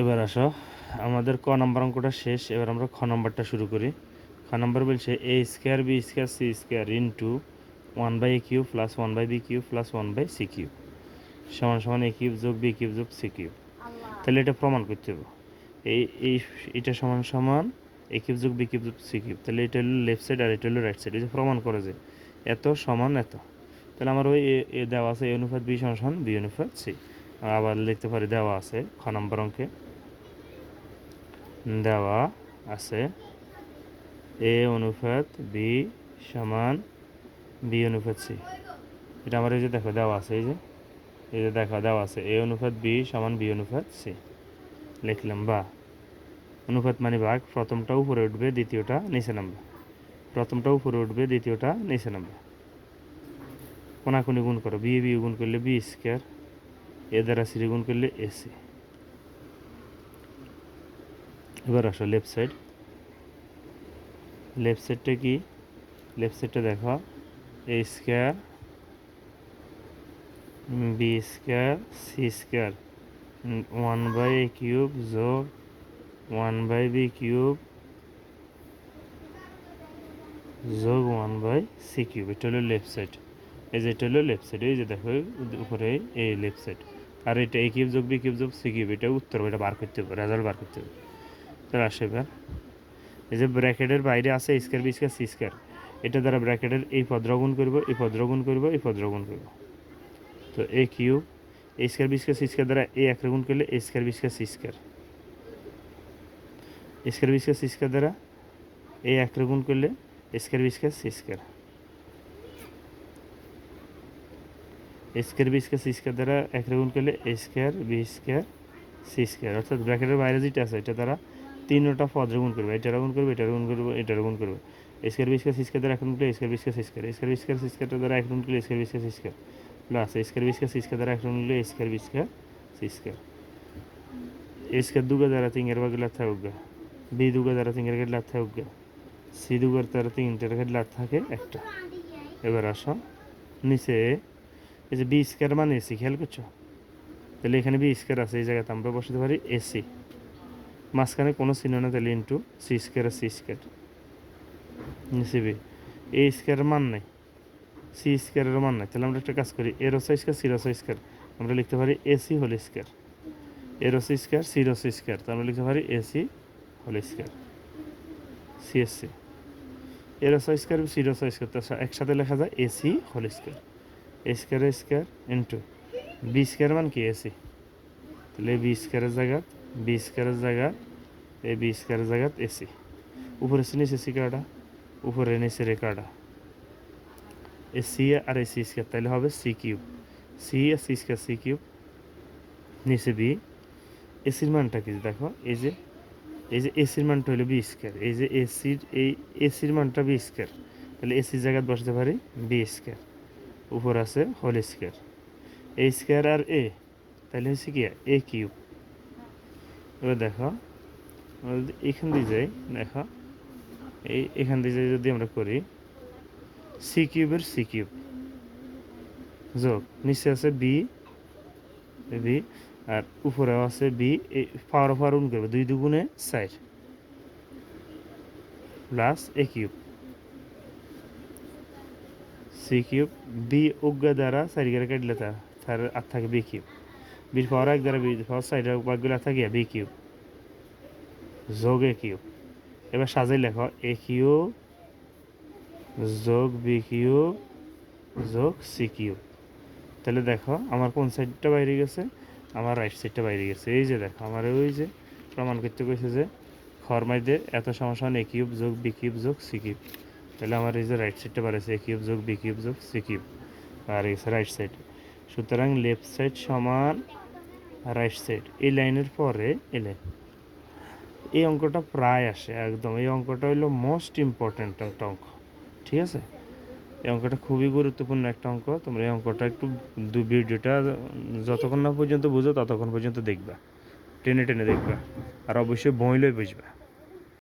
এবার আসো। আমাদের ক নম্বর অঙ্কটা শেষ এবার আমরা খ নম্বরটা শুরু করি। খ নম্বর বলছে A square B square C square into one by A cube plus one by B cube plus one by C cube সমান সমান এ কিউব যোগ বি কিউব যোগ সি কিউব তাহলে এটা প্রমাণ করতে হবে। এই এই এটা সমান সমান এ কিউব যোগ বি কিউব যোগ সি কিউব তাহলে এটা হলো লেফট সাইড আর এটা হলো রাইট সাইড যে প্রমাণ করে যে এত সমান এত। তাহলে আমার ওই এ দেওয়া আছে এ অনুপাত বি সমান সমান বি অনুপাত সি আবার লিখতে পারি দেওয়া আছে, খ নম্বর অঙ্কে। দেওয়া আছে, এ অনুপাত বি সমান বি অনুপাত সি। এটা আমার এই যে দেখো, দেওয়া আছে এই যে এই যে দেখো, দেওয়া আছে, এ অনুপাত বি সমান বি অনুপাত সি। লিখলাম, বা। অনুপাত মানে ভাগ প্রথমটা উপরে উঠবে, দ্বিতীয়টা নিচে নামবে। প্রথমটা উপরে উঠবে, দ্বিতীয়টা নিচে নামবে। কোনাকুনি গুণ করো, বি বি গুণ করলে বি স্কোয়ার। এ দ্বারা সি গুণ করলে এসি এবার আসো লেফট সাইড লেফট সাইডটা কি? লেফট সাইডটা দেখো। A square B square C square one by A cube যোগ ওয়ান বাই বি কিউব যোগ ওয়ান বাই সি কিউব এটা হলো লেফট সাইড এই যে এটা হলো লেফট সাইড এই যে দেখো, উপরে এই লেফট সাইড আর এটা এ কিউব যোগ বি কিউব যোগ সি কিউব এটা উত্তর, এটা বার করতে হবে রেজাল্ট বার করতে হবে। তাহলে আসে এবার। এই যে ব্র্যাকেটের বাইরে আছে square B square C square এটা দ্বারা ব্র্যাকেটের এই পদ গুণ করব, এই পদ গুণ করব, এই পদ গুণ করব। তো A cube A square B square C square দ্বারা এ এক গুণ করলে A square B square C square square B square C square দ্বারা এ এক গুণ করলে square B square C square square B square C square দ্বারা এক গুণ করলে A square B square C square অর্থাৎ ব্র্যাকেটের বাইরে যেটা আছে, এটা দ্বারা তিনটা পদ গুণ করবে। এটা গুণ করবে এটা গুণ করবে এটা গুণ করবে। Square B square C square দ্বারা এক করলে square B square C square square B square C square দ্বারা এক গুণ করলে square B square C square plus square B square C square দ্বারা এক গুণ করলে square B square C square square দুগা দ্বারা তিনের ভাগে লাথা উগা বি দুগা দ্বারা তিনের ভাগে লাথা উগা সি দুগার দ্বারা তিনটার ভাগে লাথ থাকে একটা। এবার আসো, নিচে এই যে বি স্কোয়ার মানে এসি, খেয়াল করছ? তাহলে এখানে বি স্কোয়ার আছে, এই জায়গাতে আমরা বসাতে পারি এসি। মাঝখানে কোনো চিহ্ন না তাহলে ইন্টু সি স্কোয়ার আর সি স্কোয়ার। নিচে বি। এ স্কোয়ার মান নাই, সি স্কোয়ারের মান নাই। তাহলে আমরা একটা কাজ করি, এ রসা স্কোয়ার, সি রসা স্কোয়ার। আমরা লিখতে পারি এসি হোল স্কোয়ার। এ রসা স্কোয়ার, সি রসা স্কোয়ার। তো আমরা লিখতে পারি AC whole square CSC A রসা স্কোয়ার, সি রসা স্কোয়ার। একসাথে লেখা যায় AC whole square. Square square into B square মান কি? এসি তাহলে বি স্কোয়ারের জায়গা বি স্কোয়ারের জায়গা এ বি স্কোয়ারের জায়গা এসি উপরে নিচে সি কাটা, উপরে নিচে রে কাটা। এ সি আর এ সি স্কোয়ার তাহলে হবে সি কিউব সি আর সি স্কোয়ার সি কিউব নিচে বি এসির মানটা কি? দেখো, এই যে এই যে এসির মানটা হলো বি স্কোয়ার এই যে এসির এই এসির মানটা বি স্কোয়ার তাহলে এসির জায়গায় বসতে পারি বি স্কোয়ার উপর আছে হোল স্কোয়ার এ স্কোয়ার আর এ তাহলে হচ্ছে কি এ কিউব এবার দেখো এখান দিয়ে যাই, দেখো, এই এখান দিয়ে যাই যদি আমরা করি সি কিউবের সি কিউব যোগ, নিচে আছে বি বি আর উপরেও আছে বি এই পাওয়ার পাওয়ার উন করবে দুই দুগুণে চার। Plus A cube C cube B উজ্ঞা দ্বারা চারি গেলে কাটলে তা, তার আর থাকে বি কিউব বির পাওয়ার এক দ্বারা বি পাওয়ার সাইড বাঘগুলো থাকে বি কিউব যোগ এ কিউব এবার সাজাই লেখো এ কিউব যোগ বি কিউব যোগ সি কিউব তাহলে দেখো, আমার কোন সাইডটা বাইরে গেছে? আমার রাইট সাইডটা বাইরে গেছে। এই যে দেখো, আমার ওই যে প্রমাণ করতে কইছে যে খরমাইদে এত সমস্যা এ কিউব যোগ বি কিউব যোগ সি কিউব তাহলে আমার এই যে রাইট সাইডটা বাড়াইছে এ কিউব যোগ বি কিউব যোগ সি কিউব আর গেছে রাইট সাইড সুতরাং লেফট সাইড সমান রাইট সাইড এই লাইনের পরে, এই লাইন এই অঙ্কটা প্রায় আসে, একদম। এই অঙ্কটা হলো মোস্ট ইম্পর্ট্যান্ট একটা অঙ্ক, ঠিক আছে? এই অঙ্কটা খুবই গুরুত্বপূর্ণ একটা অঙ্ক। তোমরা এই অঙ্কটা একটু দু ভিডিওটা যতক্ষণ না পর্যন্ত বুঝো, ততক্ষণ পর্যন্ত দেখবা। টেনে টেনে দেখবা। আর অবশ্যই বইলেই বুঝবা